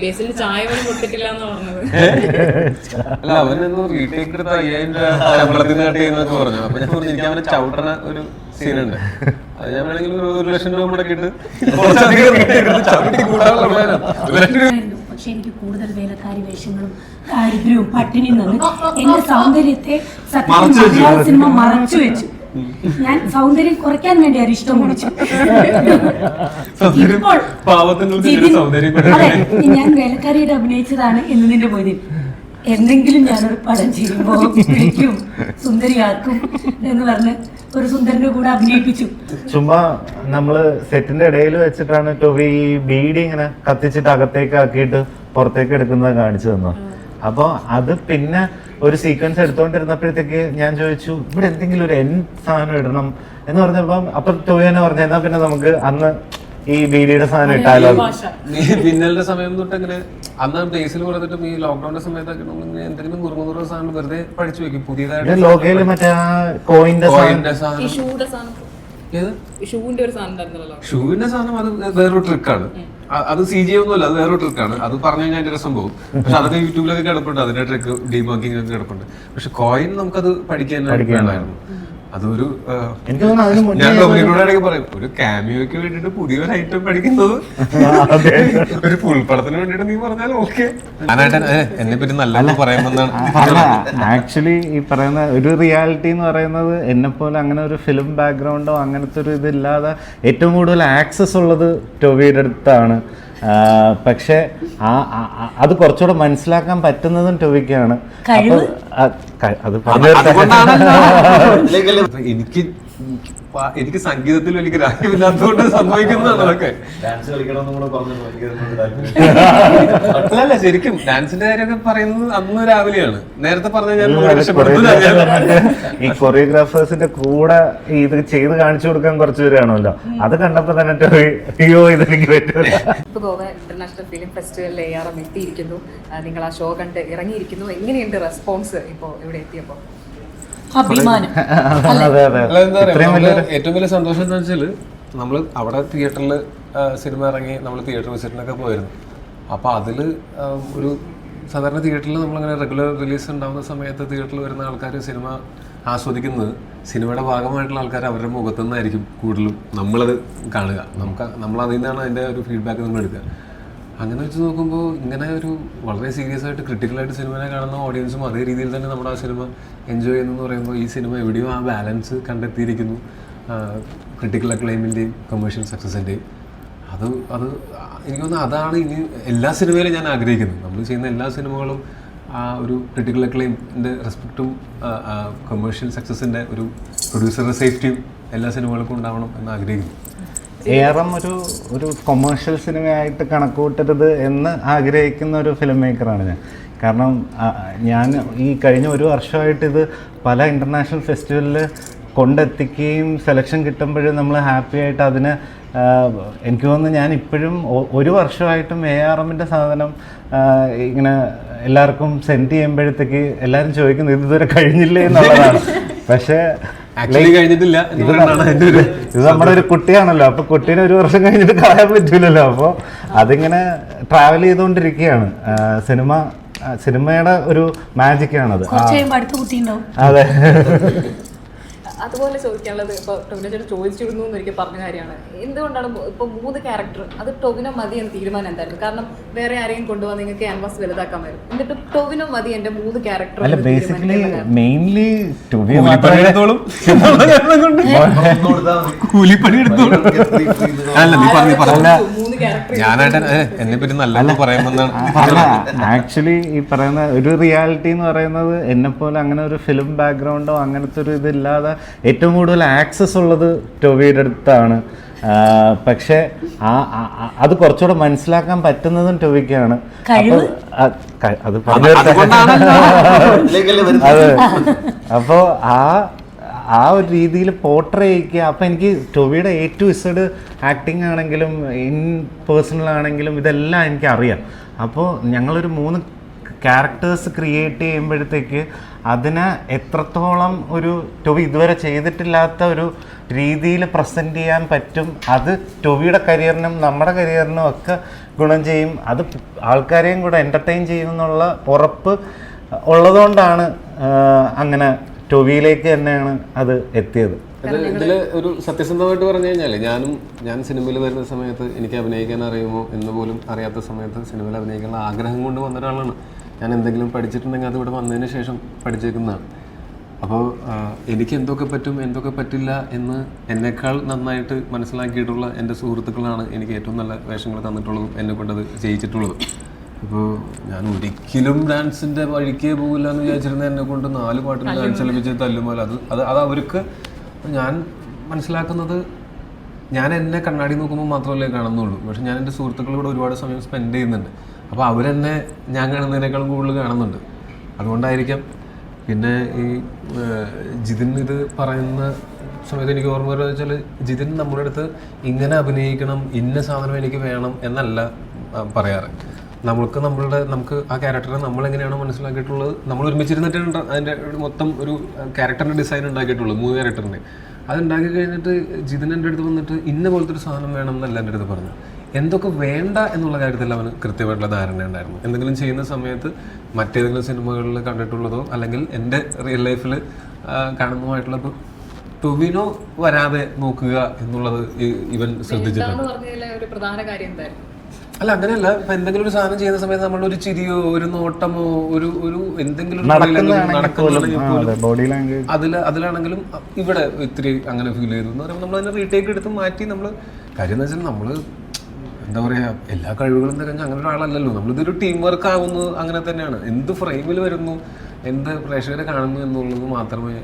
ബേസിൽ ചായ പോലും കൊടുത്തിട്ടില്ല എന്ന് പറഞ്ഞത് അല്ല അവനെന്തോ റീടേക്ക് എടുത്ത അയ്യായിരം രൂപ ശമ്പളത്തിന് കട്ട് ചെയ്യുന്നൊക്കെ പറഞ്ഞു. അപ്പൊ ഞാൻ പറഞ്ഞു എനിക്ക് അവനെ ചവിട്ടണ ഒരു സീനുണ്ട്. അത് ഞാൻ വേണമെങ്കിൽ ഒരു ഒരു ലക്ഷം രൂപ മുടക്കിയിട്ട് കുറച്ചധികം retake എടുത്ത് ചവിട്ടി കൂടാനുള്ള plan ഒരു ലക്ഷം രൂപ. പക്ഷെ എനിക്ക് കൂടുതൽ വേലക്കാരി വേഷങ്ങളും ദാരിദ്ര്യവും പട്ടിണി നിന്ന് എന്റെ സൗന്ദര്യത്തെ സത്യം. മലയാള സിനിമ മറച്ചു വെച്ചു. ഞാൻ സൗന്ദര്യം കുറയ്ക്കാൻ വേണ്ടി ഇഷ്ടം കുടിച്ചു ഇപ്പോൾ ജിതിൻ- അതെ ഞാൻ വേലക്കാരിയുടെ അഭിനയിച്ചതാണ് എന്ന് നിന്റെ ബോധ്യം എന്തെങ്കിലും ഞാനൊരു പടം ചെയ്യുമ്പോൾ വിളിക്കും സുന്ദരിയാക്കും എന്ന് പറഞ്ഞ് ഒരു സുന്ദരന്റെ കൂടെ അഭിനയിപ്പിച്ചു. ചുമ്മാ നമ്മൾ സെറ്റിന്റെ ഇടയിൽ വെച്ചിട്ടാണ് ടോവി ഈ ബീഡി ഇങ്ങനെ കത്തിച്ചിട്ട് അകത്തേക്ക് ആക്കിയിട്ട് പുറത്തേക്ക് എടുക്കുന്നത് കാണിച്ചു തന്നു? അപ്പൊ അത് പിന്നെ ഒരു സീക്വൻസ് എടുത്തോണ്ടിരുന്നപ്പോഴത്തേക്ക് ഞാൻ ചോദിച്ചു ഇവിടെ എന്തെങ്കിലും ഒരു എൻ സാധനം ഇടണം. എന്ന് പറഞ്ഞപ്പം അപ്പൊ ടൊവി പറഞ്ഞ എന്നാ പിന്നെ നമുക്ക് അന്ന് ഈ ബീഡിയുടെ സാധനം ഇട്ടാലോ? പിന്നലിന്റെ സമയം തൊട്ട് അങ്ങനെ അന്ന് ബേസിൽ കൊടുത്തിട്ടും ഈ ലോക്ക്ഡൌണിന്റെ സമയത്തൊക്കെ എന്തെങ്കിലും എന്തെങ്കിലും കുറുമുറ സാധനം വെറുതെ പഠിച്ചു വെക്കും. പുതിയതായിട്ട് ലോകയിൽ മറ്റേ കോയിന്റെ സാധനം. ഷൂവിന്റെ സാധനം അത് വേറൊരു ട്രിക്കാണ് അത് സി ജി ഒന്നുമല്ല അത് വേറൊരു ട്രിക്കാണ് അത് പറഞ്ഞു കഴിഞ്ഞാൽ അതിന്റെ രസം പോകും. പക്ഷെ അതൊക്കെ യൂട്യൂബിലൊക്കെ കിടപ്പുണ്ട് അതിന്റെ ട്രിക്ക് ഡീമാർക്കിംഗ് ഒക്കെ കിടപ്പുണ്ട്. പക്ഷെ കോയിൻ നമുക്കത് പഠിക്കാൻ വേണമായിരുന്നു. അതൊരു എനിക്ക് തോന്നുന്നു മുന്നേ ഞാൻ ഇടയ്ക്ക് പറയും ഒരു കാമിയോയ്ക്ക് വേണ്ടിട്ട് പുതിയൊരു ഐറ്റം പഠിക്കുന്നത് ഒരു ഫുൾ പടത്തിന് വേണ്ടിട്ട് നീ പറഞ്ഞാൽ ഓക്കെ എന്നെ പറ്റി നല്ല പറയുമ്പോന്നാണ് അല്ല ആക്ച്വലി ഈ പറയുന്ന ഒരു റിയാലിറ്റി എന്ന് പറയുന്നത് എന്നെ പോലെ അങ്ങനെ ഒരു ഫിലിം ബാക്ക്ഗ്രൗണ്ടോ അങ്ങനത്തെ ഒരു ഇതില്ലാതെ ഏറ്റവും കൂടുതൽ ആക്സസ് ഉള്ളത് ടോബിയുടെ അടുത്താണ്. പക്ഷേ ആ അത് കുറച്ചുകൂടെ മനസ്സിലാക്കാൻ പറ്റുന്നതും ടോവിക്കാണ്. അത് പറഞ്ഞു എനിക്ക് എനിക്ക് സംഗീതത്തിൽ വലിയ രാജ്യമില്ലാത്തതുകൊണ്ട് സംഭവിക്കുന്നതാണ് അതൊക്കെ. അല്ലല്ല ശരിക്കും ഡാൻസിന്റെ കാര്യമൊക്കെ പറയുന്നത് അന്ന് രാവിലെയാണ്. നേരത്തെ പറഞ്ഞ. ഈ കൊറിയോഗ്രാഫേഴ്സിന്റെ കൂടെ ഇത് ചെയ്ത് കാണിച്ചു കൊടുക്കാൻ കുറച്ച് പേരാണല്ലോ. അത് കണ്ടപ്പോ തന്നെ അയ്യോ ഇതെനിക്ക് എനിക്ക് ഇപ്പൊ ഗോവ ഇന്റർനാഷണൽ ഫിലിം ഫെസ്റ്റിവലിൽ എ ആർ എം എത്തിയിരിക്കുന്നു നിങ്ങൾ ആ ഷോ കണ്ട് ഇറങ്ങിയിരിക്കുന്നു. എങ്ങനെയുണ്ട് റെസ്പോൺസ് ഇപ്പോൾ ഇവിടെ എത്തിയപ്പോൾ അഭിമാനം അതെ അതെ അല്ല, എന്താ പറയാ, നമ്മൾ ഏറ്റവും വലിയ സന്തോഷം എന്താ വെച്ചാൽ നമ്മൾ അവിടെ തിയേറ്ററിൽ സിനിമ ഇറങ്ങി നമ്മൾ തിയേറ്റർ വിസിറ്റിനൊക്കെ പോയിരുന്നു. അപ്പോൾ അതിൽ ഒരു സാധാരണ തിയേറ്ററിൽ നമ്മളങ്ങനെ റെഗുലർ റിലീസ് ഉണ്ടാകുന്ന സമയത്ത് തിയേറ്ററിൽ വരുന്ന ആൾക്കാർ സിനിമ ആസ്വദിക്കുന്നത് സിനിമയുടെ ഭാഗമായിട്ടുള്ള ആൾക്കാർ അവരുടെ മുഖത്തു നിന്നായിരിക്കും കൂടുതലും നമ്മളത് കാണുക. നമുക്ക് നമ്മൾ അതിൽ നിന്നാണ് അതിന്റെ ഒരു ഫീഡ്ബാക്ക് നമ്മൾ എടുക്കുക അങ്ങനെ വെച്ച് നോക്കുമ്പോൾ ഇങ്ങനെ ഒരു വളരെ സീരിയസ് ആയിട്ട് ക്രിട്ടിക്കലായിട്ട് സിനിമനെ കാണുന്ന ഓഡിയൻസും അതേ രീതിയിൽ തന്നെ നമ്മുടെ ആ സിനിമ എൻജോയ് ചെയ്യുന്നു പറയുമ്പോൾ ഈ സിനിമ എവിടെയോ ആ ബാലൻസ് കണ്ടെത്തിയിരിക്കുന്നു. ക്രിട്ടിക്കൽ അക്ലൈമിന്റെയും കമേഴ്ഷ്യൽ സക്സസിന്റെയും അത് അത് എനിക്ക് തോന്നുന്നു അതാണ് ഇനി എല്ലാ സിനിമയിലും ഞാൻ ആഗ്രഹിക്കുന്നത്. നമ്മൾ ചെയ്യുന്ന എല്ലാ സിനിമകളും ആ ഒരു ക്രിട്ടിക്കൽ അക്ലൈമിന്റെ റെസ്പെക്റ്റും കമേഴ്ഷ്യൽ സക്സസിന്റെ ഒരു പ്രൊഡ്യൂസറുടെ സേഫ്റ്റിയും എല്ലാ സിനിമകൾക്കും ഉണ്ടാവണം എന്ന് ആഗ്രഹിക്കുന്നു. എം ഒരു ഒരു കൊമേഴ്ഷ്യൽ സിനിമയായിട്ട് കണക്കൂട്ടരുത് എന്ന് ആഗ്രഹിക്കുന്ന ഒരു ഫിലിം മേക്കറാണ് ഞാൻ. കാരണം ഞാൻ ഈ കഴിഞ്ഞ ഒരു വർഷമായിട്ട് ഇത് പല ഇന്റർനാഷണൽ ഫെസ്റ്റിവലിൽ കൊണ്ടെത്തിക്കുകയും സെലക്ഷൻ കിട്ടുമ്പോഴും നമ്മൾ ഹാപ്പി ആയിട്ട് അതിന് എനിക്ക് തോന്നുന്നു ഞാൻ ഇപ്പോഴും ഒരു വർഷമായിട്ടും എ ആർ എമ്മിന്റെ സാധനം ഇങ്ങനെ എല്ലാവർക്കും സെൻഡ് ചെയ്യുമ്പോഴത്തേക്ക് എല്ലാവരും ചോദിക്കുന്നത് ഇത് ഇതുവരെ കഴിഞ്ഞില്ലേ? എന്നുള്ളതാണ്. പക്ഷേ ആക്ച്വലി കഴിഞ്ഞിട്ടില്ല ഇത് നമ്മുടെ ഒരു കുട്ടിയാണല്ലോ. അപ്പൊ കുട്ടീനെ ഒരു വർഷം കഴിഞ്ഞിട്ട് കളയാൻ പറ്റൂലല്ലോ. അപ്പോൾ അതിങ്ങനെ ട്രാവൽ ചെയ്തുകൊണ്ടിരിക്കുകയാണ്. സിനിമ സിനിമയുടെ ഒരു മാജിക് ആണത്. അതെ. അതുപോലെ ചോദിക്കാനുള്ളത് ഇപ്പോൾ ടൊവിനെ ചേട്ടൻ ചോദിച്ചിരുന്നു എന്ന് എനിക്ക് പറഞ്ഞ കാര്യമാണ്. എന്തുകൊണ്ടാണ് ഇപ്പോൾ മൂന്ന് ക്യാരക്ടർ അത് ടൊവിനോ മതി എന്ന് തീരുമാനം എന്തായിരുന്നു? കാരണം വേറെ ആരെയും കൊണ്ടുപോകാൻ നിങ്ങൾക്ക് ക്യാൻവാസ് വലുതാക്കാൻ വരും. എന്നിട്ട് ടൊവിനോ മതി എന്റെ മൂന്ന് ക്യാരക്ടർ അല്ല ബേസിക്കലി മെയിൻലി കൂലിപ്പണി എടുത്തോളും. അല്ല നീ പറഞ്ഞു ആക്ച്വലി ഈ പറയുന്ന ഒരു റിയാലിറ്റി എന്ന് പറയുന്നത് എന്നെ പോലെ അങ്ങനെ ഒരു ഫിലിം ബാക്ക്ഗ്രൗണ്ടോ അങ്ങനത്തെ ഒരു ഇതില്ലാതെ ഏറ്റവും കൂടുതൽ ആക്സസ് ഉള്ളത് ടോബിയുടെ അടുത്താണ്. പക്ഷേ ആ അത് കുറച്ചുകൂടെ മനസ്സിലാക്കാൻ പറ്റുന്നതും ടൊവിക്കാണ്. അത്. അപ്പോ ആ, ആ ഒരു രീതിയിൽ പോർട്രേ ചെയ്യിക്കുക അപ്പം എനിക്ക് ടൊവിയുടെ എ ടു ഇസഡ് ആക്ടിങ് ആണെങ്കിലും ഇൻ പേഴ്സണൽ ആണെങ്കിലും ഇതെല്ലാം എനിക്ക് അറിയാം. അപ്പോൾ ഞങ്ങളൊരു മൂന്ന് ക്യാരക്ടേഴ്സ് ക്രിയേറ്റ് ചെയ്യുമ്പോഴത്തേക്ക് അതിനെ എത്രത്തോളം ഒരു ടൊവി ഇതുവരെ ചെയ്തിട്ടില്ലാത്ത ഒരു രീതിയിൽ പ്രസന്റ് ചെയ്യാൻ പറ്റും അത് ടൊവിയുടെ കരിയറിനും നമ്മുടെ കരിയറിനും ഒക്കെ ഗുണം ചെയ്യും. അത് ആൾക്കാരെയും കൂടെ എന്റർടൈൻ ചെയ്യുമെന്നുള്ള ഉറപ്പ് ഉള്ളതുകൊണ്ടാണ് അങ്ങനെ ടൊവിയിലേക്ക് തന്നെയാണ് അത് എത്തിയത്. ഇത് ഇതിൽ ഒരു സത്യസന്ധമായിട്ട് പറഞ്ഞു കഴിഞ്ഞാൽ ഞാനും ഞാൻ സിനിമയിൽ വരുന്ന സമയത്ത് എനിക്ക് അഭിനയിക്കാൻ അറിയുമോ എന്ന് പോലും അറിയാത്ത സമയത്ത് സിനിമയിൽ അഭിനയിക്കാനുള്ള ആഗ്രഹം കൊണ്ട് വന്ന ഒരാളാണ്. ഞാൻ എന്തെങ്കിലും പഠിച്ചിട്ടുണ്ടെങ്കിൽ അത് ഇവിടെ വന്നതിന് ശേഷം പഠിച്ചേക്കുന്നതാണ്. അപ്പോൾ എനിക്ക് എന്തൊക്കെ പറ്റും എന്തൊക്കെ പറ്റില്ല എന്ന് എന്നെക്കാൾ നന്നായിട്ട് മനസ്സിലാക്കിയിട്ടുള്ള എന്റെ സുഹൃത്തുക്കളാണ് എനിക്ക് ഏറ്റവും നല്ല വേഷങ്ങൾ തന്നിട്ടുള്ളതും എന്നെ കൊണ്ടത് ചെയ്യിച്ചിട്ടുള്ളതും ഇപ്പോൾ ഞാൻ ഒരിക്കലും ഡാൻസിന്റെ വഴിക്കേ പോകില്ല എന്ന് വിചാരിച്ചിരുന്ന എന്നെ കൊണ്ട് നാല് പാട്ടിൽ ഡാൻസ് കളിപ്പിച്ച് തല്ലുമ്പോൾ അത് അത് അത് അവർക്ക് ഞാൻ മനസ്സിലാക്കുന്നത് ഞാൻ എന്നെ കണ്ണാടി നോക്കുമ്പോൾ മാത്രമല്ലേ കാണുന്നുള്ളൂ. പക്ഷെ ഞാൻ എന്റെ സുഹൃത്തുക്കളോട് ഒരുപാട് സമയം സ്പെൻഡ് ചെയ്യുന്നുണ്ട്. അപ്പോൾ അവരെന്നെ ഞാൻ കാണുന്നതിനേക്കാളും കൂടുതൽ കാണുന്നുണ്ട്. അതുകൊണ്ടായിരിക്കാം പിന്നെ ഈ ജിതിൻ ഇത് പറയുന്ന സമയത്ത് എനിക്ക് ഓർമ്മ വരുന്നത് വെച്ചാൽ ജിതിൻ നമ്മുടെ അടുത്ത് ഇങ്ങനെ അഭിനയിക്കണം ഇന്ന സാധനം എനിക്ക് വേണം എന്നല്ല പറയാറ്. നമ്മൾക്ക് നമ്മളുടെ നമുക്ക് ആ ക്യാരക്ടറെ നമ്മൾ എങ്ങനെയാണ് മനസ്സിലാക്കിയിട്ടുള്ളത്? നമ്മൾ ഒരുമിച്ചിരുന്നിട്ടാണ് അതിന്റെ മൊത്തം ഒരു ക്യാരക്ടറിന്റെ ഡിസൈൻ ഉണ്ടാക്കിയിട്ടുള്ളത് മൂന്ന് ക്യാരക്ടറിന്റെ അത് ഉണ്ടാക്കി കഴിഞ്ഞിട്ട് ജിതിൻ എന്റെ അടുത്ത് വന്നിട്ട് ഇന്ന പോലത്തെ ഒരു സാധനം വേണം എന്നല്ല എന്റെ അടുത്ത് പറഞ്ഞു എന്തൊക്കെ വേണ്ട എന്നുള്ള കാര്യത്തിൽ അവന് കൃത്യമായിട്ടുള്ള ധാരണ ഉണ്ടായിരുന്നു. എന്തെങ്കിലും ചെയ്യുന്ന സമയത്ത് മറ്റേതെങ്കിലും സിനിമകളിൽ കണ്ടിട്ടുള്ളതോ അല്ലെങ്കിൽ എന്റെ റിയൽ ലൈഫിൽ കാണുന്നതുമായിട്ടുള്ള ടൊവിനോ വരാതെ നോക്കുക എന്നുള്ളത് ഇവൻ ശ്രദ്ധിച്ചിട്ടുണ്ട്. ഒരു പ്രധാന കാര്യം എന്തായിരുന്നു? അല്ല അങ്ങനെയല്ല. ഇപ്പൊ എന്തെങ്കിലും ഒരു സാധനം ചെയ്യുന്ന സമയത്ത് നമ്മൾ ഒരു ചിരിയോ ഒരു നോട്ടമോ ഒരു ഒരു എന്തെങ്കിലും അതിൽ അതിലാണെങ്കിലും ഇവിടെ ഇത്തിരി അങ്ങനെ ഫീൽ ചെയ്തു എന്ന് പറയുമ്പോൾ നമ്മൾ അതിനെ റീടേക്ക് എടുത്ത് മാറ്റി നമ്മൾ കാര്യം എന്ന് വെച്ചാൽ നമ്മൾ എന്താ പറയാ എല്ലാ കഴിവുകളും തികഞ്ഞ അങ്ങനെ ഒരാളല്ലല്ലോ. നമ്മളിതൊരു ടീം വർക്ക് ആവുന്നു അങ്ങനെ തന്നെയാണ്. എന്ത് ഫ്രെയിമിൽ വരുന്നു എന്ത് പ്രേക്ഷകരെ കാണുന്നു എന്നുള്ളത് മാത്രമേ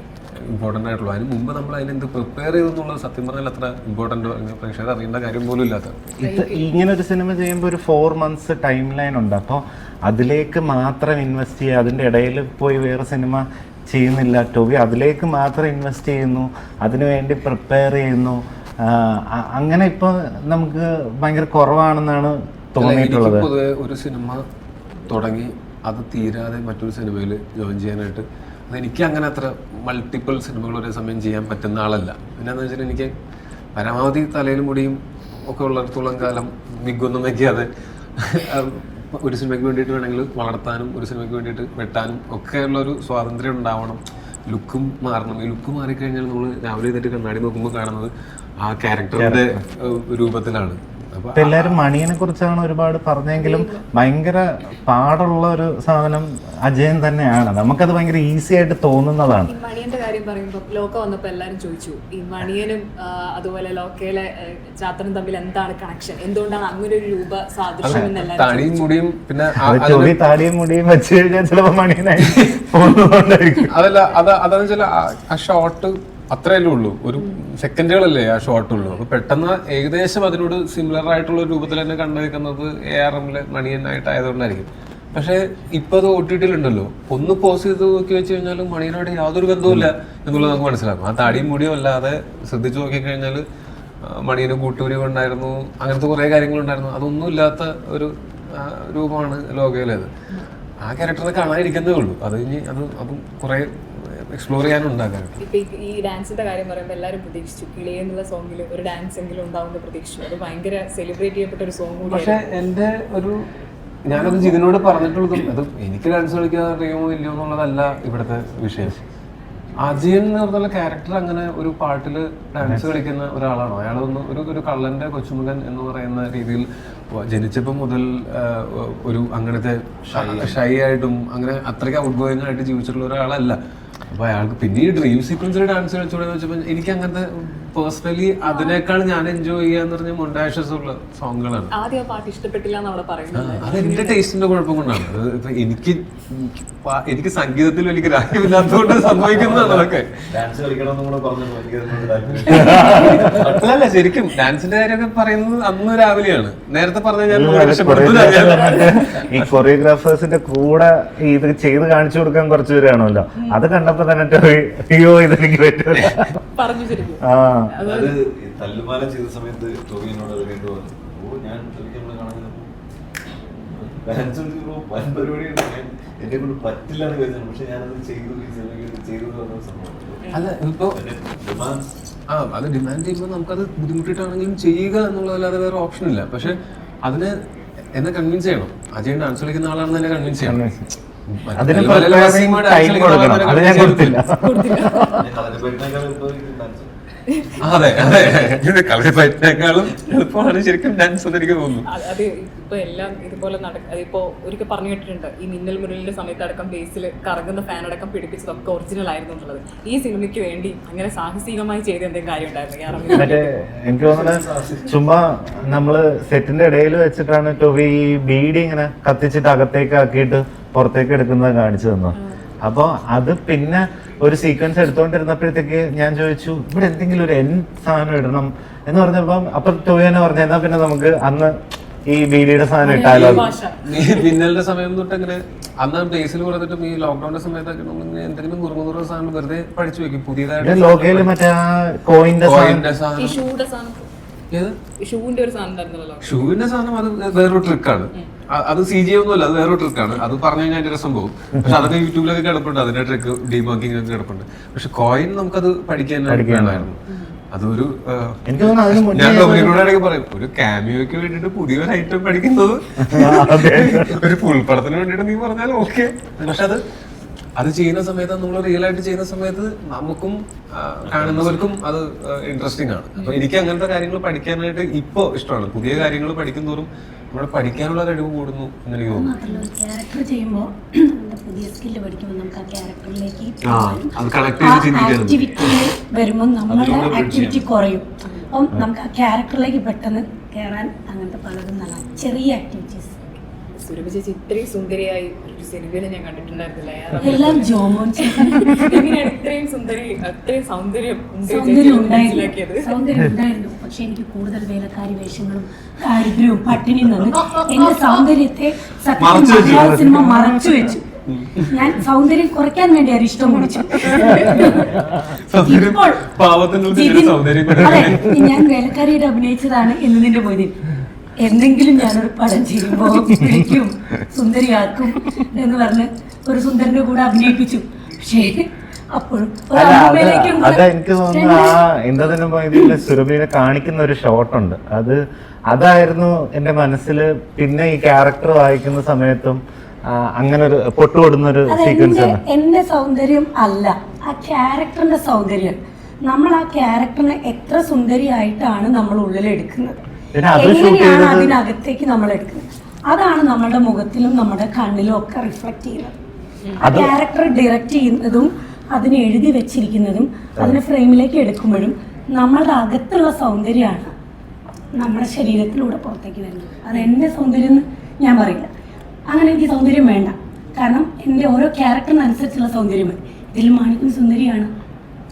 ഇമ്പോർട്ടന്റ് ആയിട്ടുള്ളൂ. അതിന് മുമ്പ് നമ്മൾ അതിനെന്ത് പ്രിപ്പയർ ചെയ്തെന്നുള്ളത് സത്യം പറഞ്ഞാൽ അത്ര ഇമ്പോർട്ടന്റ് പ്രേക്ഷകർ അറിയേണ്ട കാര്യം പോലും ഇല്ലാത്ത. ഇത് ഇങ്ങനെ ഒരു സിനിമ ചെയ്യുമ്പോൾ ഒരു ഫോർ മന്ത്സ് ടൈം ലൈൻ ഉണ്ട്. അപ്പോൾ അതിലേക്ക് മാത്രം ഇൻവെസ്റ്റ് ചെയ്യുക അതിന്റെ ഇടയിൽ പോയി വേറെ സിനിമ ചെയ്യുന്നില്ല. ടോബി അതിലേക്ക് മാത്രം ഇൻവെസ്റ്റ് ചെയ്യുന്നു അതിനുവേണ്ടി പ്രിപ്പയർ ചെയ്യുന്നു. അങ്ങനെ ഇപ്പോൾ നമുക്ക് ഭയങ്കര കുറവാണെന്നാണ് തോന്നിയിട്ടുള്ളത്. ഒരു സിനിമ തുടങ്ങി അത് തീരാതെ മറ്റൊരു സിനിമയിൽ ജോയിൻ ചെയ്യാനായിട്ട് എനിക്ക് അങ്ങനെ അത്ര മൾട്ടിപ്പിൾ സിനിമകൾ ഒരേ സമയം ചെയ്യാൻ പറ്റുന്ന ആളല്ല. പിന്നെന്ന് വെച്ചാൽ എനിക്ക് പരമാവധി തലയിലും മുടിയും ഒക്കെ ഉള്ളിടത്തോളം കാലം വിഗൊന്നും വയ്ക്കാതെ ഒരു സിനിമയ്ക്ക് വേണ്ടിയിട്ട് വേണമെങ്കിൽ വളർത്താനും ഒരു സിനിമയ്ക്ക് വേണ്ടിയിട്ട് വെട്ടാനും ഒക്കെയുള്ള ഒരു സ്വാതന്ത്ര്യം ഉണ്ടാവണം. ലുക്കും മാറണം. ഈ ലുക്ക് മാറിക്കഴിഞ്ഞാൽ നമ്മൾ രാവിലെ എഴുന്നേറ്റ് കണ്ണാടി നോക്കുമ്പോൾ കാണുന്നത് ആ ക്യാരക്ടറിന്റെ രൂപത്തിലാണ്. ഇപ്പൊ മണിയെ മണിയനെ കുറിച്ചാണ് ഒരുപാട് പറഞ്ഞെങ്കിലും ഭയങ്കര പാടുള്ള ഒരു സാധനം അജയൻ തന്നെയാണ്. നമുക്കത് ഭയങ്കര ഈസി ആയിട്ട് തോന്നുന്നതാണ്. ഈ മണിയന്റെ കാര്യം പറയുമ്പോൾ ലോക വന്നപ്പോൾ എല്ലാരും ചോദിച്ചു ഈ മണിയനും ആ, അതുപോലെ ലോക്കയിലെ ചാത്തനും തമ്മിൽ എന്താണ് കണക്ഷൻ എന്തുകൊണ്ടാണ് അങ്ങനെ ഒരു രൂപ സാദൃശ്യം താടിയും മുടിയും പിന്നെ ആ- അത് ചൊവി താടിയും മുടിയും വെച്ച് കഴിഞ്ഞാൽ ചിലപ്പോ മണിയനായി പോകുന്നതുകൊണ്ടായിരിക്കും. അതല്ല അത് അതാന്ന് വെച്ചാൽ ആ ഷോട്ട് അത്രയല്ലേ ഉള്ളൂ. ഒരു സെക്കൻഡുകളല്ലേ ആ ഷോട്ടുള്ളൂ? അപ്പൊ പെട്ടെന്ന് ഏകദേശം അതിനോട് സിമിലർ ആയിട്ടുള്ള രൂപത്തിൽ തന്നെ കണ്ടുവെക്കുന്നത് എ ആർ എമ്മിൽ മണിയനായിട്ടായതുകൊണ്ടായിരിക്കും. പക്ഷെ ഇപ്പൊ അത് ഒ ടി ഒന്ന് പോസ് ചെയ്ത് നോക്കി വെച്ച് കഴിഞ്ഞാൽ മണിയനോട് യാതൊരു ബന്ധവുമില്ല എന്നുള്ളത് നമുക്ക് മനസ്സിലാക്കും ആ താടിയും മുടിയും അല്ലാതെ ശ്രദ്ധിച്ചു നോക്കിക്കഴിഞ്ഞാൽ മണിയന് കൂട്ടുപുരി ഉണ്ടായിരുന്നു അങ്ങനത്തെ കുറേ കാര്യങ്ങളുണ്ടായിരുന്നു. അതൊന്നും ഇല്ലാത്ത ഒരു രൂപമാണ് ലോകയിലേത് ആ ക്യാരക്ടറെ കാണാതിരിക്കുന്നതേ ഉള്ളൂ. അത് ഇനി അത് അതും കുറേ എക്സ്പ്ലോർ ചെയ്യാനും ഇപ്പൊ ഈ- ഡാൻസിന്റെ കാര്യം പറയുമ്പോൾ എല്ലാവരും പ്രതീക്ഷിച്ചു. കിളിയെ എന്നുള്ള സോങ്ങിൽ ഒരു ഡാൻസ് എങ്കിലും ഉണ്ടാവുന്ന പ്രതീക്ഷിച്ചു. അത് ഭയങ്കര സെലിബ്രേറ്റ് ചെയ്യപ്പെട്ട ഒരു സോങ് പക്ഷേ പക്ഷെ എന്റെ ഒരു ഞാനത് ജിതിനോട് പറഞ്ഞിട്ടുള്ളതും അത് എനിക്ക് ഡാൻസ് കളിക്കാൻ അറിയുമോ ഇല്ലയോ എന്നുള്ളതല്ല ഇവിടുത്തെ വിഷയം. അജയൻ എന്ന് പറഞ്ഞ ക്യാരക്ടർ അങ്ങനെ ഒരു പാട്ടിൽ ഡാൻസ് കളിക്കുന്ന ഒരാളാണോ? അയാളൊന്ന് ഒരു ഒരു കള്ളന്റെ കൊച്ചുമകൻ എന്ന് പറയുന്ന രീതിയിൽ ജനിച്ചപ്പോൾ മുതൽ ഒരു അങ്ങനത്തെ ഷൈ ആയിട്ടും. അങ്ങനെ അത്രയ്ക്ക് ഔട്ട് ഗോയിങ് ആയിട്ട് ജീവിച്ചിട്ടുള്ള ഒരാളല്ല. അപ്പൊ അയാൾക്ക് പിന്നെ ഈ ഡ്രീം സീക്വൻസിൽ ഡാൻസ് കളിച്ചോടെ വെച്ചപ്പോൾ എനിക്ക് അങ്ങനത്തെ പേഴ്സണലി അതിനേക്കാൾ ഞാൻ എൻജോയ് ചെയ്യാന്ന് പറഞ്ഞ മൊണ്ടാഷസ് ഉള്ള സോങ്ങുകളാണ് ആദ്യം പാട്ട് ഇഷ്ടപ്പെട്ടില്ല പറയുന്നത് അത് എന്റെ ടേസ്റ്റിന്റെ കുഴപ്പം കൊണ്ടാണ്. എനിക്ക് എനിക്ക് സംഗീതത്തിൽ വലിയ ഗ്രാഹ്യമില്ലാത്തതുകൊണ്ട് സംഭവിക്കുന്നതാണ് അതൊക്കെ. എനിക്ക് അല്ല ശരിക്കും ഡാൻസിന്റെ കാര്യമൊക്കെ പറയുന്നത് അന്ന് രാവിലെയാണ്. നേരത്തെ പറഞ്ഞ ഞാൻ ഈ കൊറിയോഗ്രാഫേഴ്സിന്റെ കൂടെ ഇത് ചെയ്ത് കാണിച്ചു കൊടുക്കാൻ കുറച്ച് പേരാണല്ലോ അത് കണ്ടപ്പോ തന്നെ ടോയ്, അയ്യോ ഇതെനിക്ക് പറ്റില്ല പറഞ്ഞു ശരിക്കും. ആ. അത് ഈ തല്ലുമാല ചെയ്ത സമയത്ത് ടോവിനോട് എന്നോട് അത് വീണ്ടും പറഞ്ഞു. ഓ ഞാൻ കളിക്കാൻ കാണാൻ ഡാൻസ് കളിക്കുമ്പോൾ വൻ പരിപാടിയാണ് ഞാൻ എന്നെ കൊണ്ട് പറ്റില്ല എന്ന് കരുതുന്നു പക്ഷെ ഞാനത് ചെയ്തു ഈ സിനിമയ്ക്ക് ചെയ്തു എന്ന് പറഞ്ഞ സംഭവം. അല്ല ഇപ്പോ ആ അത് ഡിമാൻഡ് ചെയ്യുമ്പോൾ നമുക്കത് ബുദ്ധിമുട്ടിട്ടാണെങ്കിലും ചെയ്യുക എന്നുള്ളതല്ലാതെ വേറെ ഓപ്ഷൻ ഇല്ല പക്ഷെ അതിന് എന്നെ കൺവിൻസ് ചെയ്യണം. അജയൻ ഡാൻസ് കളിക്കുന്ന ആളാണെന്ന് എന്നെ കൺവിൻസ് ചെയ്യണം. അതിന് കളിക്കുന്ന കൊടുക്കണം. അത് ഞാൻ കൊടുത്തില്ല അതെ അതെ. ഇത് കളരി എളുപ്പമാണ് ശരിക്കും ഡാൻസ് എന്ന് എനിക്ക് തോന്നുന്നു. അത് ഇപ്പൊ എല്ലാം ഇതുപോലെ നടക്ക അതിപ്പോ ഒരിക്കൽ പറഞ്ഞു കേട്ടിട്ടുണ്ട്. ഈ മിന്നൽ മുരളിന്റെ സമയത്ത് അടക്കം ബേസിൽ കറങ്ങുന്ന ഫാൻ അടക്കം പിടിപ്പിച്ചതൊക്കെ ഒറിജിനൽ ആയിരുന്നു എന്നുള്ളത്. ഈ സിനിമയ്ക്ക് വേണ്ടി അങ്ങനെ സാഹസികമായി ചെയ്ത എന്തെങ്കിലും കാര്യം ഉണ്ടായിരുന്നു? മറ്റേ എനിക്ക് തോന്നുന്നത് ചുമ്മാ നമ്മൾ സെറ്റിന്റെ ഇടയിൽ വെച്ചിട്ടാണ് ടോവി ഈ ബീഡി ഇങ്ങനെ കത്തിച്ചിട്ട് അകത്തേക്ക് ആക്കിയിട്ട് പുറത്തേക്ക് എടുക്കുന്നത് കാണിച്ചു തന്നു അപ്പൊ അത് പിന്നെ ഒരു സീക്വൻസ് എടുത്തോണ്ടിരുന്നപ്പോഴത്തേക്ക് ഞാൻ ചോദിച്ചു ഇവിടെ എന്തെങ്കിലും ഒരു എൻ സാധനം ഇടണം. എന്ന് പറഞ്ഞപ്പം അപ്പൊ ടോയെന്ന് പറഞ്ഞ എന്നാ പിന്നെ നമുക്ക് അന്ന് ഈ ബീഡിയുടെ സാധനം ഇട്ടാലോ? പിന്നലിന്റെ സമയം തൊട്ട് ഇങ്ങനെ അന്ന് ബേസിൽ കൊടുത്തിട്ടും ഈ ലോക്ക്ഡൌണിന്റെ സമയത്തൊക്കെ എന്തെങ്കിലും കുറുമുറ സാധനം വെറുതെ പഠിച്ചു വെക്കും പുതിയതായിട്ട് ലോകയിൽ മറ്റേ കോയിന്റെ സാധനം. ഷൂവിന്റെ ഒരു സാധനം ഷൂവിന്റെ സാധനം അത് വേറൊരു ട്രിക്കാണ്. അത് സി ജി ഒന്നുമല്ല അത് വേറൊരു ട്രിക്കാണ്. അത് പറഞ്ഞു കഴിഞ്ഞാൽ അതിന്റെ രസം പോകും. പക്ഷെ അതൊക്കെ യൂട്യൂബിലൊക്കെ കിടപ്പുണ്ട്. അതിന്റെ ട്രിക്ക് ഡീബങ്കിങ് ഒക്കെ കിടപ്പുണ്ട്. പക്ഷെ കോയിൻ നമുക്കത് പഠിക്കാൻ വേണമായിരുന്നു അതൊരു ഞാൻ ടോമിനോടാണെങ്കിൽ പറയും ഒരു കാമിയോയ്ക്ക് വേണ്ടിട്ട് പുതിയൊരു ഐറ്റം പഠിക്കുന്നത്? ഒരു ഫുൾ പടത്തിന് വേണ്ടിട്ട് നീ പറഞ്ഞാൽ ഓക്കെ പക്ഷെ അത് അത് ചെയ്യുന്ന സമയത്ത് നമ്മൾ റിയൽ ആയിട്ട് ചെയ്യുന്ന സമയത്ത് നമുക്കും കാണുന്നവർക്കും അത് ഇൻട്രസ്റ്റിംഗ് ആണ്. അപ്പൊ എനിക്ക് അങ്ങനത്തെ കാര്യങ്ങൾ പഠിക്കാനായിട്ട് ഇപ്പോ ഇഷ്ടമാണ്. പുതിയ കാര്യങ്ങൾ പഠിക്കും തോറും നമ്മുടെ പഠിക്കാനുള്ള കഴിവ് കൂടുന്നു എന്ന് എനിക്ക് തോന്നുന്നു. മാത്രമല്ല ഒരു ക്യാരക്ടർ ചെയ്യുമ്പോൾ പുതിയ സ്കില്ല് പഠിക്കുമ്പോൾ നമുക്ക് ആ ക്യാരക്ടറിലേക്ക് ആ, അത് connect ചെയ്ത് ചിന്തിക്കാനും. വരുമ്പോൾ നമ്മളുടെ ആക്ടിവിറ്റി കുറയും. അപ്പം നമുക്ക് ആ ക്യാരക്ടറിലേക്ക് പെട്ടെന്ന് കയറാൻ അങ്ങനത്തെ പലതും നല്ല ചെറിയ ആക്ടിവിറ്റീസ് സുരഭി ചേച്ചി ഇത്രയും സുന്ദരിയായി ഒരു സിനിമയിൽ ഞാൻ കണ്ടിട്ടുണ്ടായിരുന്നില്ല. എല്ലാം ജോമോൻ എങ്ങനെയാണ് ഇത്രയും സുന്ദരി അത്രയും സൗന്ദര്യം സൗന്ദര്യം ഉണ്ടായിരുന്നു. സൗന്ദര്യം ഉണ്ടായിരുന്നു. പക്ഷെ എനിക്ക് കൂടുതൽ വേലക്കാരി വേഷങ്ങളും ദാരിദ്ര്യവും പട്ടിണി നിന്ന് എന്റെ സൗന്ദര്യത്തെ സത്യം മലയാള സിനിമ മറച്ചു വെച്ചു. ഞാൻ സൗന്ദര്യം കുറയ്ക്കാൻ വേണ്ടി ഒരു ഇഷ്ടം കുടിച്ചു ഇപ്പോൾ ഞാൻ വേലക്കാരിയുടെ അഭിനയിച്ചതാണ് എന്നതിന്റെ പോയി എന്തെങ്കിലും ഞാനൊരു പടം ചെയ്യുമ്പോൾ പിടിക്കും സുന്ദരിയാക്കും എന്ന് പറഞ്ഞ് ഒരു സുന്ദരന്റെ കൂടെ അഭിനയിപ്പിച്ചു. പക്ഷേ അത് എനിക്ക് തോന്നുന്നു ആ എന്തതിനും ഇതിൽ സുരഭിനെ കാണിക്കുന്ന ഒരു ഷോട്ട് ഉണ്ട്. അത് അതായിരുന്നു എന്റെ മനസ്സിൽ പിന്നെ ഈ ക്യാരക്ടർ വായിക്കുന്ന സമയത്തും അങ്ങനെ ഒരു പൊട്ടുപൊടുന്ന ഒരു സീക്വൻസ് ആണ്. എന്റെ സൗന്ദര്യം അല്ല ആ ക്യാരക്ടറിന്റെ സൗന്ദര്യം. നമ്മൾ ആ ക്യാരക്ടറിനെ എത്ര സുന്ദരിയായിട്ടാണ് നമ്മൾ ഉള്ളിലെടുക്കുന്നത് പിന്നെ അത് shoot എങ്ങനെയാണ് ചെയ്തത്? അതിനകത്തേക്ക് നമ്മൾ എടുക്കുന്നത്? അതാണ് നമ്മുടെ മുഖത്തിലും നമ്മുടെ കണ്ണിലും ഒക്കെ റിഫ്ലക്ട് ചെയ്യുന്നത്. ആ ക്യാരക്ടർ ഡയറക്റ്റ് ചെയ്യുന്നതും അതിനെ എഴുതി വെച്ചിരിക്കുന്നതും അതിനെ ഫ്രെയിമിലേക്ക് എടുക്കുമ്പോഴും നമ്മളുടെ അകത്തുള്ള സൗന്ദര്യമാണ് നമ്മുടെ ശരീരത്തിലൂടെ പുറത്തേക്ക് വരുന്നത്. അത് എന്റെ സൗന്ദര്യം എന്ന് ഞാൻ പറയില്ല. അങ്ങനെ എനിക്ക് സൗന്ദര്യം വേണ്ട. കാരണം എന്റെ ഓരോ ക്യാരക്ടറിനനുസരിച്ചുള്ള സൗന്ദര്യം മതി. ഇതിൽ മാണിക്കും സുന്ദരിയാണ്.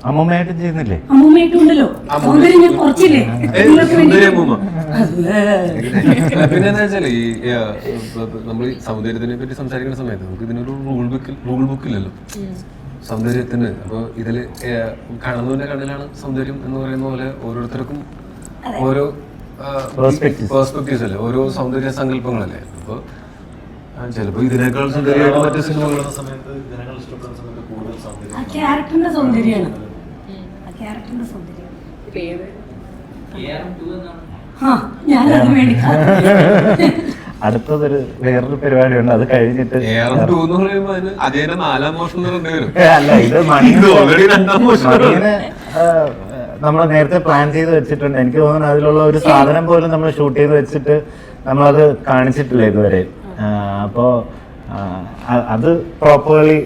അമ്മൂമ്മയായിട്ട് ചെയ്യുന്നില്ലേ? അമ്മൂമ്മയായിട്ടുണ്ടല്ലോ സൗന്ദര്യം ഞാൻ കുറച്ചില്ലേ? ഏയ്, നിങ്ങൾക്ക് വേണ്ടി സുന്ദരി പിന്നെ വെച്ചാൽ ഈ നമ്മൾ ഈ സൗന്ദര്യത്തിനെ പറ്റി സംസാരിക്കുന്ന സമയത്ത് നമുക്ക് ഇതിനൊരു റൂൾ ബുക്ക് റൂൾ ബുക്ക് ഇല്ലല്ലോ. സൗന്ദര്യത്തിന് അപ്പോൾ ഇതിൽ കാണുന്നതിന്റെ കണ്ണിലാണ് സൗന്ദര്യം എന്ന് പറയുന്ന പോലെ ഓരോരുത്തർക്കും ഓരോ പെർസ്പെക്റ്റീവ്സ് അല്ലേ? ഓരോ സൗന്ദര്യ സങ്കല്പങ്ങളല്ലേ? അപ്പോൾ ചിലപ്പോ ഇതിനേക്കാൾ സൗന്ദര്യമായിട്ട് മറ്റു സിനിമകൾ ഇഷ്ടപ്പെടുന്ന സമയത്ത് ജനങ്ങൾ ഇഷ്ടപ്പെടുന്ന സമയത്ത് കൂടുതൽ ആ സൗന്ദര്യം ക്യാരക്ടറിന്റെ സൗന്ദര്യമാണ്. ആ ക്യാരക്ടറിന്റെ സൗന്ദര്യം. ഞാനത്. അടുത്തതൊരു വേറൊരു പരിപാടിയുണ്ട് അത് കഴിഞ്ഞിട്ട് അല്ല ഇത് നമ്മൾ നേരത്തെ പ്ലാൻ ചെയ്ത് വെച്ചിട്ടുണ്ട്. എനിക്ക് തോന്നുന്നു അതിലുള്ള ഒരു സാധനം പോലും നമ്മൾ ഷൂട്ട് ചെയ്ത് വെച്ചിട്ട് നമ്മളത് കാണിച്ചിട്ടില്ല ഇതുവരെ. അപ്പോ അത് പ്രോപ്പർലി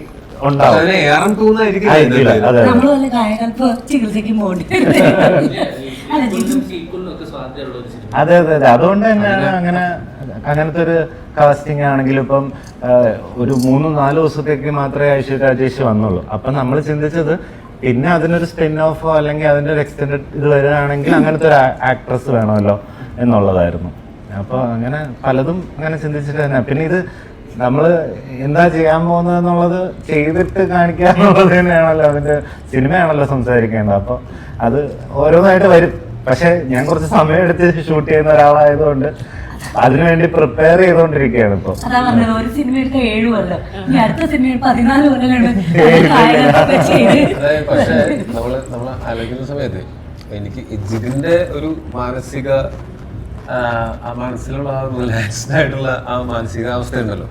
അതെ അതെ അതെ. അതെ അതുകൊണ്ട് തന്നെയാണ് അങ്ങനെ അങ്ങനത്തെ ഒരു കാസ്റ്റിംഗ് ആണെങ്കിലും ഇപ്പം ഒരു മൂന്ന് നാല് ദിവസത്തേക്ക് മാത്രമേ ഐശ്വര്യ രാജേഷ് വന്നുള്ളൂ. അപ്പൊ നമ്മൾ ചിന്തിച്ചത് പിന്നെ അതിനൊരു സ്പിൻ ഓഫോ അല്ലെങ്കിൽ അതിന്റെ ഒരു എക്സ്റ്റൻഡ് ഇത് വരികയാണെങ്കിൽ അങ്ങനത്തെ ഒരു ആക്ട്രസ് വേണമല്ലോ എന്നുള്ളതായിരുന്നു. അപ്പൊ അങ്ങനെ പലതും അങ്ങനെ ചിന്തിച്ചിട്ട് തന്നെ. പിന്നെ ഇത് നമ്മൾ എന്താ ചെയ്യാൻ പോകുന്നത് എന്നുള്ളത് ചെയ്തിട്ട് കാണിക്കുക എന്നുള്ളത് തന്നെയാണല്ലോ. അതിന്റെ സിനിമയാണല്ലോ സംസാരിക്കേണ്ടത്. അപ്പൊ അത് ഓരോന്നായിട്ട് വരും. പക്ഷെ ഞാൻ കുറച്ച് സമയം എടുത്ത് ഷൂട്ട് ചെയ്യുന്ന ഒരാളായതുകൊണ്ട് അതിനുവേണ്ടി പ്രിപ്പയർ ചെയ്തോണ്ടിരിക്കുകയാണ് ഇപ്പൊ. അതാ പറഞ്ഞത് ഒരു സിനിമ എടുത്ത ഏഴു കൊല്ലം. ഇനി അടുത്ത സിനിമ പതിനാല് കൊല്ലമാണ് കായകത്തൊക്കെ പക്ഷേ നമ്മൾ നമ്മൾ ആലോചിക്കുന്ന സമയത്ത് എനിക്ക് ജിതിന്റെ ഒരു മാനസിക ആ, മനസ്സിലുള്ള ആ റിലാക്സ്ഡ് ആയിട്ടുള്ള ആ മാനസികാവസ്ഥ ഉണ്ടല്ലോ.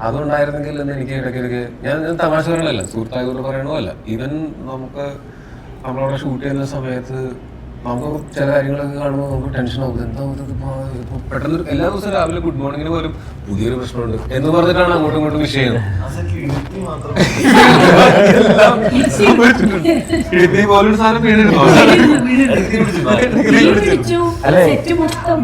അതുണ്ടായിരുന്നെങ്കിൽ എന്ന് എനിക്ക് ഇടയ്ക്കിടയ്ക്ക് ഞാൻ തമാശ പറയണല്ല സുഹൃത്തായതുകൊണ്ട് പറയണമല്ല ഈവൻ നമുക്ക് നമ്മളവിടെ ഷൂട്ട് ചെയ്യുന്ന സമയത്ത് നമുക്ക് ചില കാര്യങ്ങളൊക്കെ കാണുമ്പോൾ നമുക്ക് ടെൻഷൻ ആവും. എന്താ ഇത്? ഇപ്പൊ ഇപ്പൊ പെട്ടെന്ന് എല്ലാ ദിവസവും രാവിലെ ഗുഡ് മോർണിംഗിന് പോലും പുതിയൊരു പ്രശ്നമുണ്ട് എന്ന് പറഞ്ഞിട്ടാണ് അങ്ങോട്ടും ഇങ്ങോട്ടും വിഷയം. ഇടുത്തി പോലൊരു സാധനം വീണിരുന്നു അല്ലെ? സെറ്റ് മൊത്തം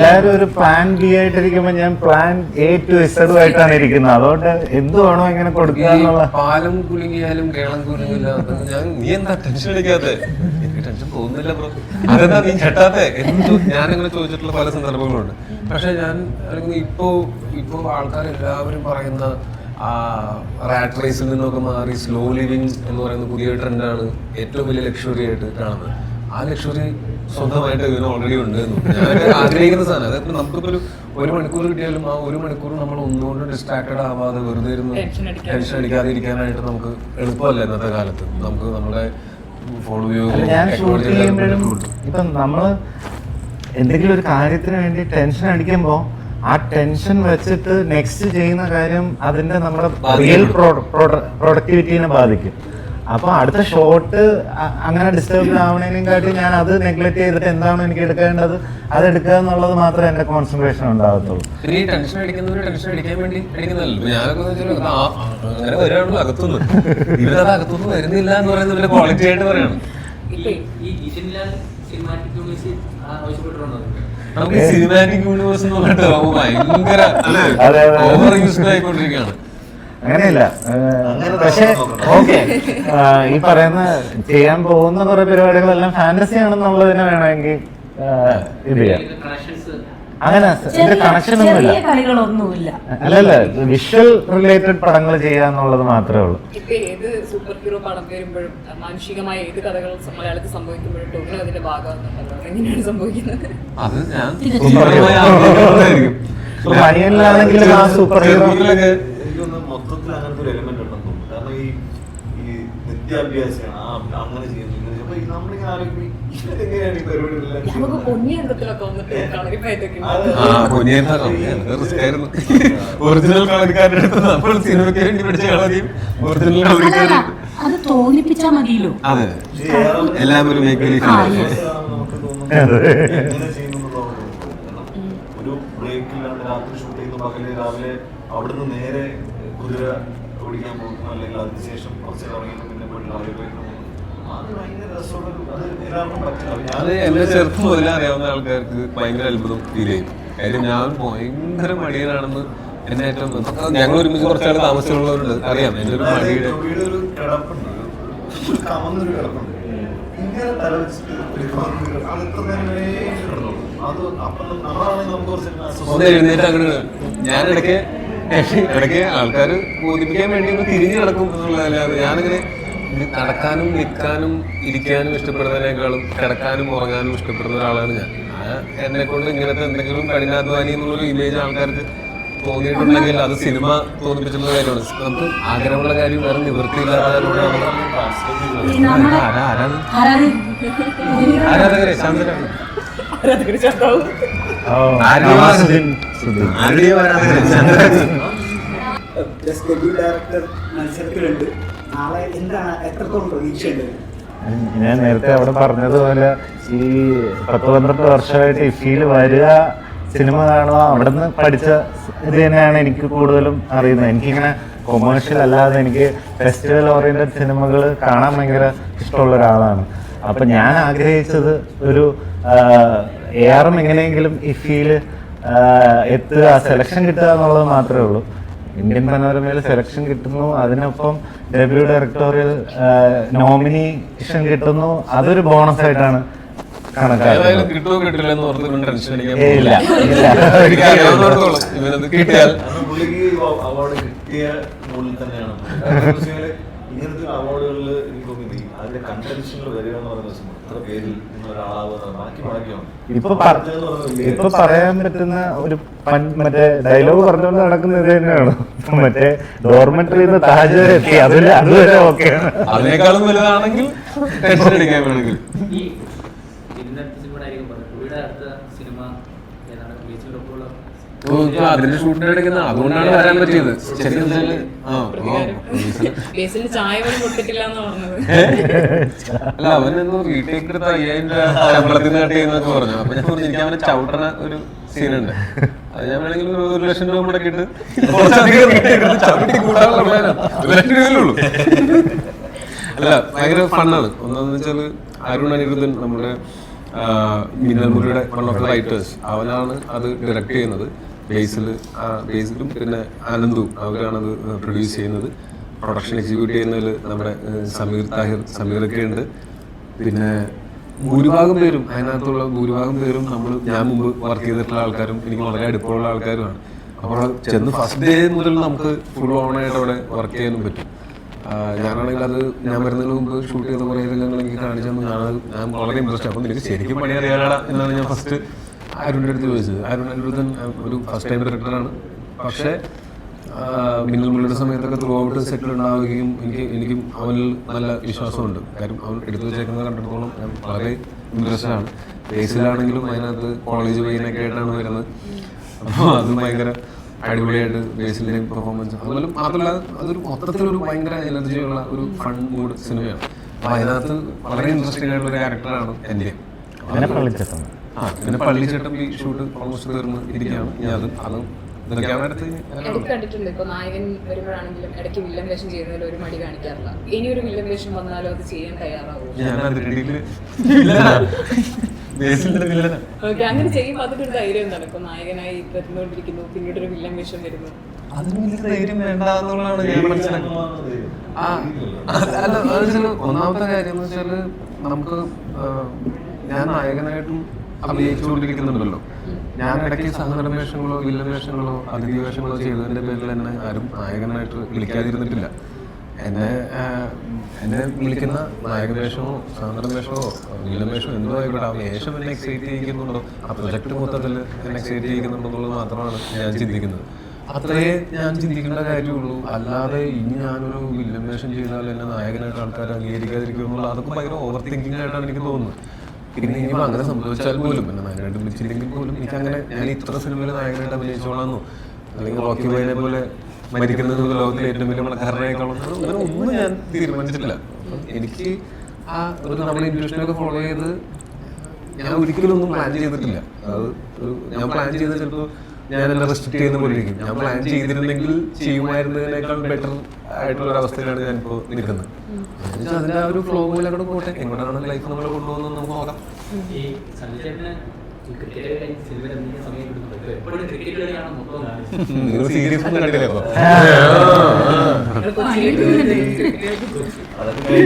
ഞാൻ ഒരു പ്ലാൻ ബി ആയിട്ടിരിക്കുമ്പോ ഞാൻ പ്ലാൻ എ ടു എസഡും ആയിട്ടാണ് ഇരിക്കുന്നത്. അതുകൊണ്ട് എന്ത് വേണോ ഇങ്ങനെ കൊടുക്കുക പാലം കുലുങ്ങിയാലും കേളം കുലുങ്ങില്ല. ഞാൻ നീ എന്താ ടെൻഷൻ അടിക്കാത്തെ? ടെൻഷൻ തോന്നുന്നില്ല ബ്രോ അതെന്താ നീ ചെട്ടാത്തെ എന്ന് ഞാൻ അങ്ങനെ ചോദിച്ചിട്ടുള്ള പല സന്ദർഭങ്ങളുണ്ട്. പക്ഷെ ഞാൻ അല്ലെങ്കിൽ ഇപ്പോ ഇപ്പോ ആൾക്കാർ എല്ലാവരും പറയുന്ന ആ റാറ്റ് റേസിൽ നിന്നൊക്കെ മാറി സ്ലോ ലിവിങ് എന്ന് പറയുന്ന പുതിയ ട്രെൻഡാണ് ഏറ്റവും വലിയ ലക്ഷറി ആയിട്ട് കാണുന്നത്. ആ ലക്ഷറി സ്വന്തമായിട്ട് ഇതിന് ഓൾറെഡി ഉണ്ട് എന്ന്. ഞാൻ ആഗ്രഹിക്കുന്ന സാധനം. അതായത് നമുക്കിപ്പോ ഒരു ഒരു മണിക്കൂർ കിട്ടിയാലും ആ ഒരു മണിക്കൂർ നമ്മൾ ഒന്നുകൊണ്ട് ഡിസ്ട്രാക്റ്റഡ് ആവാതെ വെറുതെ ഇരുന്ന്. ടെൻഷൻ അടിക്കാതെ ഇരിക്കാനായിട്ട് നമുക്ക് എളുപ്പമല്ല ഇന്നത്തെ കാലത്ത്. നമുക്ക് നമ്മുടെ ഫോൺ ഞാൻ ഷൂട്ട് ചെയ്യുമ്പോഴും ഇപ്പം നമ്മൾ എന്തെങ്കിലും ഒരു കാര്യത്തിന് വേണ്ടി ടെൻഷൻ അടിക്കുമ്പോൾ ആ ടെൻഷൻ വെച്ചിട്ട് നെക്സ്റ്റ് ചെയ്യുന്ന കാര്യം അതിന്റെ നമ്മുടെ റിയൽ പ്രൊഡക്ടിവിറ്റീനെ ബാധിക്കും. അപ്പൊ അടുത്ത ഷോട്ട് അങ്ങനെ ഡിസ്റ്റർബ് ആവണേനും കാട്ടി ഞാൻ അത് നെഗ്ലക്ട് ചെയ്തിട്ട് എന്താണ് എനിക്ക് എടുക്കേണ്ടത്? അത് എടുക്കുക എന്നുള്ളത് മാത്രമേ എന്റെ കോൺസെൻട്രേഷൻ ഉണ്ടാകത്തുള്ളൂ. ഈ ടെൻഷൻ അടിക്കുന്നവര് ടെൻഷൻ അടിക്കാൻ വേണ്ടി ഞാനൊക്കെ അങ്ങനെ ഇവരത് അകത്തുനിന്ന്. വരുന്നില്ല എന്ന് പറയുന്നത് ഇവരുടെ ക്വാളിറ്റി ആയിട്ട് പറയണം. നമുക്ക് ഈ സിനിമാറ്റിക് യൂണിവേഴ്സ് എന്ന് പറഞ്ഞിട്ട് ഭയങ്കര. ഓവർ യൂസ്ഡ് ആയിക്കൊണ്ടിരിക്കുകയാണ്. അങ്ങനെയല്ല. പക്ഷെ. ഓക്കെ. ഈ പറയുന്ന ചെയ്യാൻ പോകുന്ന കുറെ പരിപാടികളെല്ലാം ഫാന്റസി ആണെന്നുള്ളതിനെ വേണമെങ്കിൽ ഇത് ചെയ്യാം. കണക്ഷൻസ് അങ്ങനെ ഇതിന്റെ കണക്ഷൻ ഒന്നുമില്ല. ഇല്ല അല്ലല്ല വിഷ്വൽ റിലേറ്റഡ് പടങ്ങൾ ചെയ്യാന്നുള്ളത് മാത്രമേ ഉള്ളൂ. ഇപ്പൊ ഏത് സൂപ്പർ ഹീറോ പടം വരുമ്പോഴും മാനുഷികമായ ഏത് കഥകൾ മലയാളത്തിൽ സംഭവിക്കുമ്പോഴും ടോവിനോ അതിന്റെ ഭാഗമാകുന്നുണ്ടല്ലോ എങ്ങനെയാണ് സംഭവിക്കുന്നത്. അത് ഞാൻ ആഗ്രഹിക്കുന്നതായിരിക്കും. ഇപ്പൊ മണിയനിലാണെങ്കിലും ആ സൂപ്പർ ഹീറോ മൊത്തത്തിൽ അങ്ങനത്തെ ഒരു എലിമെന്റ് ഉണ്ടെന്ന് തോന്നുന്നു. കാരണം ഈ ഈ നിത്യാഭ്യാസമാണ് ആ അങ്ങനെ ചെയ്യുന്നു ഇങ്ങനെ ചെയ്യുന്നു. അപ്പൊ ഈ നമ്മളിങ്ങനെ ആലോചിക്കും ഈ പരിപാടികളെല്ലാം നമുക്ക് ചെയ്യുന്നത്? അത് ആ പൊന്നിയന്താ ആയിരുന്നു. ഒറിജിനൽ കളരിക്കാരുടെ അടുത്ത് നമ്മൾ സിനിമയ്ക്ക് വേണ്ടി കളരിയും ഒറിജിനൽ അതല്ല അത് തോന്നിപ്പിച്ചാ മതിയല്ലോ. അതെ. ഇത് ഏറെ എല്ലാം ഒരു മേക്ക് ബിലീഫ് ആ, അല്ലേ? yes. നമുക്ക് തോന്നുന്നത് എങ്ങനെ ചെയ്യുന്നു എന്നുള്ളതാണ് തോന്നുന്നത്. കാരണം ഒരു ബ്രേക്ക് ഇല്ലാണ്ട് രാത്രി ഷൂട്ട് ചെയ്യുന്നു പകൽ രാവിലെ അവിടുന്ന് നേരെ കുതിര ഓടിക്കാൻ പോകുന്നു. അല്ലെങ്കിൽ അതിനുശേഷം കുറച്ച് ഇറങ്ങിയിട്ട് പിന്നെ പോയി രാവിലെ പോയിട്ട്. അത് എന്നെ ചെറുപ്പം മുതലേ അറിയാവുന്ന ആൾക്കാർക്ക് ഭയങ്കര അത്ഭുതം ഫീൽ ചെയ്യും. കാര്യം ഞാൻ ഭയങ്കര മടിയനാണെന്ന് എന്നെ ഏറ്റവും ഞങ്ങൾ ഒരുമിച്ച് കുറച്ചാൾ താമസിച്ചുള്ളവരുണ്ട്. അറിയാം. എന്റെ ഒരു മടിയുടെ ഒന്ന് എഴുന്നേറ്റ് അങ്ങനെ ഞാൻ ഇടയ്ക്ക് ഇടയ്ക്ക് ആൾക്കാർ ബോധിപ്പിക്കാൻ വേണ്ടി ഒന്ന് തിരിഞ്ഞു കിടക്കും എന്നുള്ളതല്ലാതെ ഞാനിങ്ങനെ നടക്കാനും നിൽക്കാനും ഇരിക്കാനും ഇഷ്ടപ്പെടുന്നതിനേക്കാളും കിടക്കാനും ഉറങ്ങാനും ഇഷ്ടപ്പെടുന്ന ഒരാളാണ് ഞാൻ. എന്നെ കൊണ്ട് ഇങ്ങനത്തെ എന്തെങ്കിലും കഠിനാധ്വാനി എന്നുള്ളൊരു ഇമേജ് ആൾക്കാർക്ക് തോന്നിയിട്ടുണ്ടെങ്കിൽ അത് സിനിമ തോന്നിപ്പിച്ചിട്ടുള്ള കാര്യമാണ്. നമുക്ക് ആഗ്രഹമുള്ള കാര്യം വേറെ നിവൃത്തിയില്ലാത്ത ആരാധകരെ? ശാന്തരാണ് ഡയറക്ടർ മത്സരത്തിലുണ്ട്. നാളെ എന്താണ് എത്രത്തോളം പ്രതീക്ഷയുണ്ട്? ഞാൻ നേരത്തെ അവിടെ പറഞ്ഞതുപോലെ ഈ പത്ത് പന്ത്രണ്ട് വർഷമായിട്ട് ഇഫിയിൽ വരിക സിനിമ കാണുക അവിടെ നിന്ന് പഠിച്ച ഇത് തന്നെയാണ് എനിക്ക് കൂടുതലും അറിയുന്നത്. എനിക്കിങ്ങനെ കൊമേഴ്ഷ്യൽ അല്ലാതെ എനിക്ക് ഫെസ്റ്റിവൽ ഓറിയന്റഡ് സിനിമകൾ കാണാൻ ഭയങ്കര ഇഷ്ടമുള്ള ഒരാളാണ്. അപ്പം ഞാൻ ആഗ്രഹിച്ചത് ഒരു എ ആർ എം എങ്ങനെയെങ്കിലും ഇഫിയിൽ എത്തുക സെലക്ഷൻ കിട്ടുക എന്നുള്ളത് മാത്രമേ ഉള്ളൂ. ഇന്ത്യൻ മനോരമയിൽ സെലക്ഷൻ കിട്ടുന്നു അതിനൊപ്പം ഡെബ്യൂ ഡയറക്ടോറിയൽ നോമിനേഷൻ കിട്ടുന്നു. അതൊരു ബോണസ് ആയിട്ടാണ് ഏതായാലും കണക്കാക്കുന്നത് കിട്ടുമോ കിട്ടില്ല എന്ന് ഓർത്ത് ടെൻഷൻ അടിക്കാൻ കിട്ടിയാൽ അവാർഡ് കിട്ടിയ തന്നെയാണ്. ഇങ്ങനത്തെ അവാർഡുകളിൽ എനിക്ക് തോന്നുന്നത് അതിന്റെ കണ്ടൻഷനിൽ വരിക എന്ന് പറയുന്ന പേരിൽ ഇപ്പൊ പറ- ഇപ്പൊ പറയാൻ പറ്റുന്ന ഒരു മറ്റേ ഡയലോഗ് പറഞ്ഞുകൊണ്ട് നടക്കുന്ന ഇത് തന്നെയാണ്. മറ്റേ ഡോർമെട്രിയിൽ നിന്ന് താജ് വരെ എത്തി. അതിൽ അതുവരെ ഓക്കെയാണ്. അതിനേക്കാളും വലുതാണെങ്കിൽ ടെൻഷൻ അടിക്കാൻ വേണമെങ്കിൽ ഈ ഇതിന്റെ അടുത്ത സിനിമ ആയിരിക്കും പറഞ്ഞത് പുള്ളിയുടെ അടുത്ത സിനിമ ഏതാണ് ബീച്ചിലൊപ്പമുള്ള ഓ, ഇപ്പൊ അതിന്റെ ഷൂട്ടിന്റെ ഇടയ്ക്ക് അതുകൊണ്ടാണ് വരാൻ പറ്റിയത്. അല്ല അവൻ എന്തോ റീടേക്ക് എടുത്ത അയ്യായിരം രൂപ ശമ്പളത്തിന് കട്ട് പറഞ്ഞു. അപ്പൊ ഞാൻ പറഞ്ഞു എനിക്ക് അവനെ ചവിട്ടണ ഒരു സീനുണ്ട്. അത് ഞാൻ വേണമെങ്കിൽ ഒരു ഒരു ലക്ഷം രൂപ മുടക്കിയിട്ട് ചവിട്ടി കൂടാനുള്ള. ഒരു ലക്ഷം രൂപയല്ലേ ഉള്ളൂ. അല്ല ഭയങ്കര ഫണ്ണാണ്. ഒന്നാന്ന് വെച്ചാൽ അരുൺ അനിരുദ്ധൻ നമ്മുടെ മിന്നൽ വൺ ഓഫ് ദ റൈറ്റേഴ്സ് അവനാണ് അത് ഡയറക്റ്റ് ചെയ്യുന്നത്. ബേസിൽ ബേസിലും പിന്നെ ആനന്ദും അവരാണത് പ്രൊഡ്യൂസ് ചെയ്യുന്നത്. പ്രൊഡക്ഷൻ എക്സിക്യൂട്ട് ചെയ്യുന്നതിൽ നമ്മുടെ സമീർ താഹിർ സമീറൊക്കെ ഉണ്ട്. പിന്നെ ഭൂരിഭാഗം പേരും അതിനകത്തുള്ള ഭൂരിഭാഗം പേരും നമ്മൾ ഞാൻ മുമ്പ് വർക്ക് ചെയ്തിട്ടുള്ള ആൾക്കാരും എനിക്ക് വളരെ അടുപ്പമുള്ള ആൾക്കാരുമാണ് അപ്പോൾ ചെന്ന് ഫസ്റ്റ് ഡേ മുതൽ നമുക്ക് ഫുൾ ഓണായിട്ട് അവിടെ വർക്ക് ചെയ്യാനും പറ്റും. ഞാനാണെങ്കിൽ അത് ഞാൻ വരുന്നതിന് മുമ്പ് ഷൂട്ട് ചെയ്ത കുറേ രംഗങ്ങൾ എനിക്ക് കാണിച്ചു ഞാനത് ഞാൻ വളരെ ഇൻട്രസ്റ്റ് അപ്പം എനിക്ക് ശരിക്കും പണി അറിയാനാണ് എന്നാണ് ഞാൻ ഫസ്റ്റ് അരുണിന്റെ അടുത്ത് ചോദിച്ചത്. അരുൺ അനിരുദ്ധൻ ഒരു ഫസ്റ്റ് ടൈം ഡയറക്ടറാണ് പക്ഷേ മിന്നൽ മുള്ളിയുടെ സമയത്തൊക്കെ ത്രൂ ഔട്ട് സെറ്റിൽ ഉണ്ടാവുകയും എനിക്ക് എനിക്കും അവനിൽ നല്ല വിശ്വാസമുണ്ട്. കാര്യം അവൻ എടുത്തു വെച്ചേക്കുന്നത് കണ്ടിടത്തോളം ഞാൻ വളരെ ഇൻട്രസ്റ്റഡ് ആണ്. ബേസിലാണെങ്കിലും അതിനകത്ത് കോളേജ് പയ്യനൊക്കെ ആയിട്ടാണ് വരുന്നത്. അപ്പോൾ അത് ഭയങ്കര അടിപൊളിയായിട്ട് ബേസിലെ പെർഫോമൻസ് അതുപോലെ മാത്രമല്ല അതൊരു മൊത്തത്തിലൊരു ഭയങ്കര എനർജിയുള്ള ഒരു ഫൺ മൂഡ് സിനിമയാണ്. അപ്പോൾ അതിനകത്ത് വളരെ ഇൻട്രസ്റ്റിംഗ് ആയിട്ടുള്ള ക്യാരക്ടറാണ് എന്റെ. ആ പിന്നെ പള്ളിച്ചേട്ടൻ ഈ ഷൂട്ട് ഓൾമോസ്റ്റ് തീർന്ന് ഇരിക്കുകയാണ്. ഞാൻ അത് ഇടയ്ക്ക് കണ്ടിട്ടുണ്ട്. ഇപ്പൊ നായകൻ വരുമ്പോഴാണെങ്കിലും ഇടയ്ക്ക് വില്ലൻ വേഷം ചെയ്യുന്നതിൽ ഒരു മടി കാണിക്കാറില്ല. ഇനി ഒരു വില്ലൻ വേഷം വന്നാലും അത് ചെയ്യാൻ തയ്യാറാവും. ഓക്കെ അങ്ങനെ ചെയ്യുമ്പോൾ അതൊക്കെ ഒരു ധൈര്യം എന്താണ്? ഇപ്പൊ നായകനായി വരുന്നോണ്ടിരിക്കുന്നു പിന്നീട് ഒരു വില്ലൻ വേഷം വരുന്നു. അതിന് വലിയ ധൈര്യം വേണ്ട എന്നുള്ളതാണ് ഞാൻ മനസ്സിലാക്കുന്നത് ഒന്നാമത്തെ കാര്യം എന്ന് വെച്ചാൽ നമുക്ക് ഞാൻ നായകനായിട്ടും അഭിനയിച്ചുകൊണ്ടിരിക്കുന്നുണ്ടല്ലോ. ഞാൻ ഇടയ്ക്ക് സഹനടന വേഷങ്ങളോ വില്ലൻ വേഷങ്ങളോ അതിഥി വേഷങ്ങളോ ചെയ്തതിന്റെ പേരിൽ എന്നെ ആരും നായകനായിട്ട് വിളിക്കാതിരുന്നിട്ടില്ല. എന്നെ എന്നെ വിളിക്കുന്ന നായകവേഷമോ വേഷമോ സഹനടന വേഷമോ വില്ലൻ വേഷമോ എന്തോ ആയിക്കോട്ടെ ആ വേഷം എന്നെ എക്സൈറ്റ് ചെയ്യിക്കുന്നുണ്ടോ ആ പ്രൊജക്ട് മൊത്തത്തിൽ എന്നെ എക്സൈറ്റ് ചെയ്യിക്കുന്നുണ്ടോ എന്നുള്ളത് മാത്രമാണ് ഞാൻ ചിന്തിക്കുന്നത്. അത്രയേ ഞാൻ ചിന്തിക്കേണ്ട കാര്യമുള്ളൂ. അല്ലാതെ ഇനി ഞാനൊരു വില്ലൻ വേഷം ചെയ്താൽ എന്നെ നായകനായിട്ട് ആൾക്കാർ അംഗീകരിക്കാതിരിക്കുമെന്നുള്ള അതൊക്കെ ഭയങ്കര ഓവർ തിങ്കിങ് ആയിട്ടാണ് എനിക്ക് തോന്നുന്നത്. പിന്നെ ഇനിയിപ്പോൾ അങ്ങനെ സംഭവിച്ചാൽ പോലും പിന്നെ നായകനായിട്ട് വിളിച്ചില്ലെങ്കിൽ പോലും എനിക്ക് അങ്ങനെ ഞാൻ ഇത്ര സിനിമയിൽ നായകനായിട്ട് അഭിനയിച്ചോളാന്നോ അല്ലെങ്കിൽ റോക്കി ബോയിനെ പോലെ മരിക്കുന്നത് ലോകത്തിലെ ഏറ്റവും വലിയ പണക്കാരനേക്കാളും അങ്ങനെ ഒന്നും ഞാൻ തീരുമാനിച്ചിട്ടില്ല. എനിക്ക് ആ ഒരു നമ്മുടെ ഇൻഡ്യൂഷനൊക്കെ ഫോളോ ചെയ്ത് ഞാൻ ഒരിക്കലും ഒന്നും പ്ലാൻ ചെയ്തിട്ടില്ല. അത് ഞാൻ പ്ലാൻ ചെയ്ത് ചിലപ്പോൾ ഞാൻ എന്നെ റെസ്ട്രിക്ട് ചെയ്യുന്ന പോലെ ഇരിക്കും ഞാൻ പ്ലാൻ ചെയ്തിരുന്നെങ്കിൽ ചെയ്യുമായിരുന്നതിനേക്കാൾ ബെറ്റർ ആയിട്ടുള്ള ഒരു അവസ്ഥയിലാണ് ഇപ്പോൾ നിൽക്കുന്നത്. അതിന്റെ ആ ഒരു ഫ്ലോ പോലെ അങ്ങോട്ട് പോട്ടെ. എങ്ങോട്ടാണ് ലൈഫ് നമ്മൾ കൊണ്ടുപോകുന്നത് നമുക്ക് നോക്കാം. നിങ്ങൾ സീരിയസ് ഒന്നും കണ്ടില്ലേ അതൊക്കെ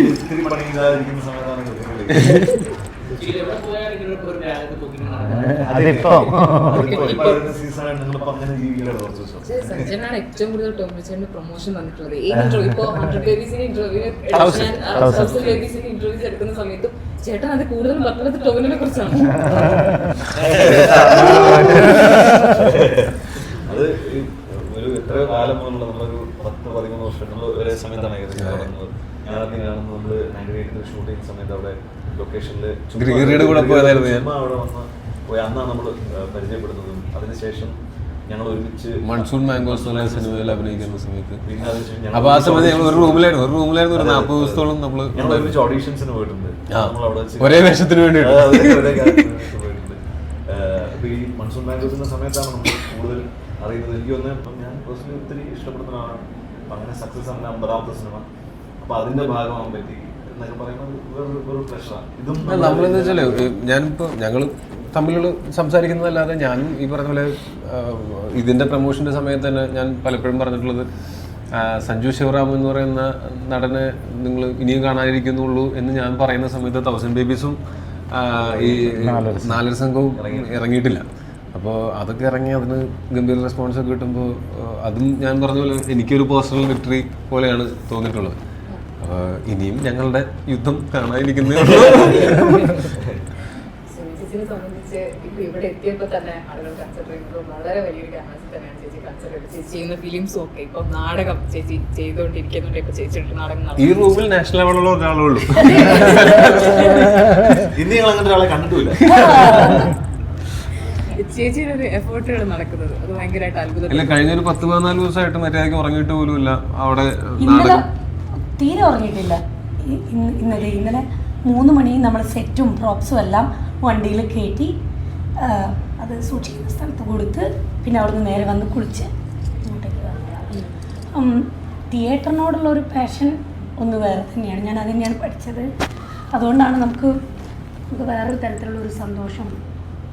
അതിപ്പോ. സഞ്ജനാണ് ഏറ്റവും കൂടുതൽ ടോമിച്ചേന്റെ പ്രൊമോഷൻ വന്നിട്ടുള്ളത്. ഇന്റർവ്യൂ ഇപ്പൊ ഹൺഡ്രഡ് ഇന്റർവ്യൂ Thousand. തൗസൻഡ് ബേബീസിന്റെ ഇന്റർവ്യൂസ് എടുക്കുന്ന സമയത്തും ചേട്ടൻ അത് കൂടുതൽ പറഞ്ഞത് ടോമിനെ കുറിച്ചാണ്. അത് ഒരു എത്ര കാലം മുതലുള്ള നമ്മളൊരു പത്ത് പതിമൂന്ന് വർഷം നമ്മൾ ഒരേ സമയത്താണ് ഏകദേശം തുടങ്ങുന്നത് ഞാൻ ആദ്യം കാണുന്നത് നമ്മൾ നയന്റി എയ്റ്റിൽ ഷൂട്ട് ചെയ്യുന്ന സമയത്ത് അവിടെ ലൊക്കേഷനിൽ ഗ്രീഗറിയുടെ കൂടെ പോയതായിരുന്നു ഞാൻ. അവിടെ വന്ന് പോയി. അന്നാണ് നമ്മൾ പരിചയപ്പെടുന്നതും അതിനുശേഷം ഞങ്ങൾ ഒരുമിച്ച് മൺസൂൺ മാംഗോസ് എന്നുള്ള സിനിമയിൽ അഭിനയിക്കുന്ന സമയത്ത്. അപ്പൊ ആ സമയത്ത് ഞങ്ങൾ ഒരു റൂമിലായിരുന്നു. ഒരു റൂമിലായിരുന്നു ഒരു നാൽപ്പത് ദിവസത്തോളം നമ്മൾ ഒരുമിച്ച് ഓഡീഷൻസിന് പോയിട്ടുണ്ട്. ഒരേ വേഷത്തിന് വേണ്ടി ഈ മൺസൂൺ മാംഗോസിന്റെ സമയത്താണ് നമ്മൾ കൂടുതൽ അറിയുന്നത്. എനിക്ക് തോന്നുന്നത് ഞാൻ പേഴ്സണലി ഒത്തിരി ഇഷ്ടപ്പെടുന്ന ആളാണ് അങ്ങനെ സക്സസ് ആണ് അമ്പതാമത്തെ സിനിമ. അപ്പൊ അതിന്റെ ഭാഗമാകാൻ പറ്റി നമ്മളെന്ന് വെച്ചാൽ ഞാനിപ്പോ ഞങ്ങൾ തമ്മിലുള്ള സംസാരിക്കുന്നതല്ലാതെ ഞാനും ഈ പറഞ്ഞ പോലെ ഇതിന്റെ പ്രൊമോഷന്റെ സമയത്ത് തന്നെ ഞാൻ പലപ്പോഴും പറഞ്ഞിട്ടുള്ളത് സഞ്ജു ശിവറാം എന്ന് പറയുന്ന നടനെ നിങ്ങൾ ഇനിയും കാണാനിരിക്കുന്നുള്ളൂ എന്ന് ഞാൻ പറയുന്ന സമയത്ത് തൗസൻഡ് ബേബീസും ഈ നാലര സംഘവും ഇറങ്ങിയിട്ടില്ല. അപ്പോൾ അതൊക്കെ ഇറങ്ങി അതിന് ഗംഭീര റെസ്പോൺസ് ഒക്കെ കിട്ടുമ്പോൾ അതും ഞാൻ പറഞ്ഞ പോലെ എനിക്കൊരു പേഴ്സണൽ വിക്ടറി പോലെയാണ് തോന്നിയിട്ടുള്ളത്. ഇനിയും ഞങ്ങളുടെ യുദ്ധം കാണാനിരിക്കുന്ന ചേച്ചിനെ സംബന്ധിച്ച് ഇപ്പൊ ഇവിടെ എത്തിയപ്പോൾ തന്നെ ആളുകൾ കൺസിഡർ ചെയ്യുന്നത് വളരെ വലിയൊരു ക്യാൻവാസിൽ തന്നെയാണ് ചേച്ചി കൺസിഡർ ചെയ്തത് ചേച്ചി ചെയ്യുന്ന ഫിലിംസും ഒക്കെ ഇപ്പൊ നാടകം ചേച്ചി ചെയ്തുകൊണ്ടിരിക്കുന്നുണ്ട് ഇപ്പൊ ചേച്ചിയുടെ നാടകം ഈ. റൂമിൽ നാഷണൽ ലെവലുള്ള ഒരാളേ ഉള്ളൂ ഇന്ന് ഞങ്ങൾ അങ്ങനത്തെ ഒരാളെ കണ്ടിട്ടില്ല ചേച്ചിയുടെ ഒരു എഫേർട്ടുകൾ നടക്കുന്നത്. അത് ഭയങ്കരമായിട്ട് അത്ഭുതം കഴിഞ്ഞ ഒരു പത്ത് പതിനാല് ദിവസമായിട്ട് മര്യാദയ്ക്ക് ഉറങ്ങിയിട്ട് പോലും ഇല്ല അവിടെ നാടകം. തീരെ ഉറങ്ങിയിട്ടില്ല. ഇന്നലെ ഇന്നലെ മൂന്ന് മണി നമ്മൾ സെറ്റും പ്രോപ്സും എല്ലാം വണ്ടിയിൽ കയറ്റി അത് സൂക്ഷിക്കുന്ന സ്ഥലത്ത് കൊടുത്ത് പിന്നെ അവിടുന്ന് നേരെ വന്ന് കുളിച്ച് തിയേറ്ററിനോടുള്ള ഒരു പാഷൻ ഒന്ന് വേറെ തന്നെയാണ്. ഞാൻ അത് തന്നെയാണ് പഠിച്ചത്. അതുകൊണ്ടാണ് നമുക്ക് നമുക്ക് വേറൊരു തരത്തിലുള്ള ഒരു സന്തോഷം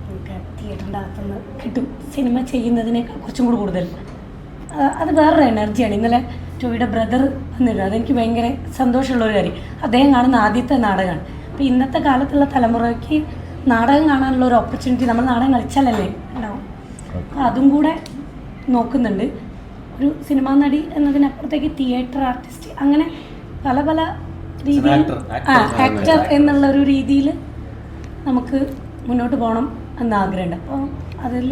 നമുക്ക് തിയേറ്ററിന്റെ അകത്തുനിന്ന് കിട്ടും. സിനിമ ചെയ്യുന്നതിനേക്കാൾ കുറച്ചും കൂടി കൂടുതൽ. അത് വേറൊരു എനർജിയാണ് ഇന്നലെ ടോയുടെ ബ്രദർ വന്നിരുന്നു. അതെനിക്ക് ഭയങ്കര സന്തോഷമുള്ള ഒരു കാര്യം. അദ്ദേഹം കാണുന്ന ആദ്യത്തെ നാടകമാണ്. അപ്പോൾ ഇന്നത്തെ കാലത്തുള്ള തലമുറയ്ക്ക് നാടകം കാണാനുള്ള ഒരു ഓപ്പർച്യൂണിറ്റി നമ്മൾ നാടകം കളിച്ചാലല്ലേ ഉണ്ടാവും. അപ്പോൾ അതും കൂടെ നോക്കുന്നുണ്ട്. ഒരു സിനിമാ നടി എന്നതിനപ്പുറത്തേക്ക് തിയേറ്റർ ആർട്ടിസ്റ്റ് അങ്ങനെ പല പല രീതിയിൽ ആ ആക്ടർ എന്നുള്ള ഒരു രീതിയിൽ നമുക്ക് മുന്നോട്ട് പോകണം എന്ന ആഗ്രഹമുണ്ട്. അപ്പോൾ അതിൽ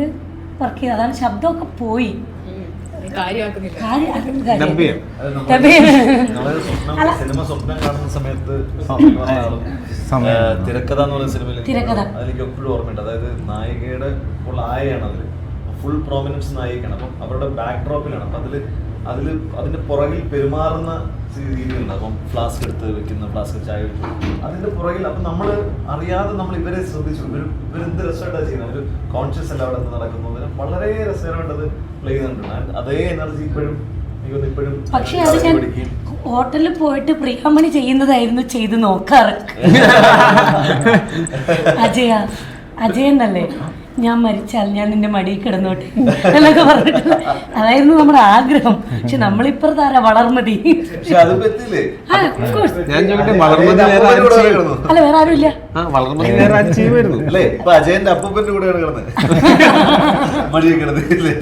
വർക്ക് ചെയ്ത് അതാണ് ശബ്ദമൊക്കെ പോയി. സിനിമ സ്വപ്നം കാണുന്ന സമയത്ത് തിരക്കഥ എന്ന് പറയുന്ന സിനിമയിൽ. അതിലേക്ക് എപ്പോഴും ഓർമ്മയുണ്ട്. അതായത് നായികയുടെ ഫുൾ ആയയാണ് അതിൽ ഫുൾ പ്രോമിനൻസ് നായികയാണ്. അപ്പം അവരുടെ ബാക്ക് ഡ്രോപ്പിലാണ് അപ്പം അതിൽ അതിൽ അതിന്റെ പുറകിൽ പെരുമാറുന്ന രീതിയുണ്ട് അപ്പം ഫ്ലാസ്ക് എടുത്ത് വെക്കുന്ന ഫ്ലാസ്ക് ചായ അതിന്റെ പുറകിൽ അപ്പം നമ്മൾ അറിയാതെ നമ്മൾ ഇവരെ ശ്രദ്ധിച്ചു. ഇവർ ഇവരെന്ത് രസമായിട്ടാണ് ചെയ്യുന്നത്? ഒരു കോൺഷ്യസ് അല്ല അവിടെ നടക്കുന്നത്. വളരെ രസകരമായിട്ടത് പ്ലേ ചെയ്യുന്നുണ്ട്. അതേ എനർജി ഇപ്പോഴും പക്ഷേ അത് ഞാൻ ഹോട്ടലിൽ പോയിട്ട് പ്രിയാമണി ചെയ്യുന്നതായിരുന്നു ചെയ്ത് നോക്കാറ്. അജയ അജയനല്ലേ ഞാൻ മരിച്ചാൽ ഞാൻ നിന്റെ മടിയിൽ കിടന്നോട്ടെ എന്നൊക്കെ പറഞ്ഞിട്ട് അതായിരുന്നു നമ്മുടെ ആഗ്രഹം. പക്ഷെ നമ്മളിപ്പുറത്ത് ആരാ വളർമതി. അല്ല വേറെ ആരും ചെയ്യുമായിരുന്നു? അല്ലേ ഇപ്പൊ അജയന്റെ അപ്പൂപ്പന്റെ കൂടെയാണ് കിടന്നത്. മടിയിൽ കിടന്നില്ലേ?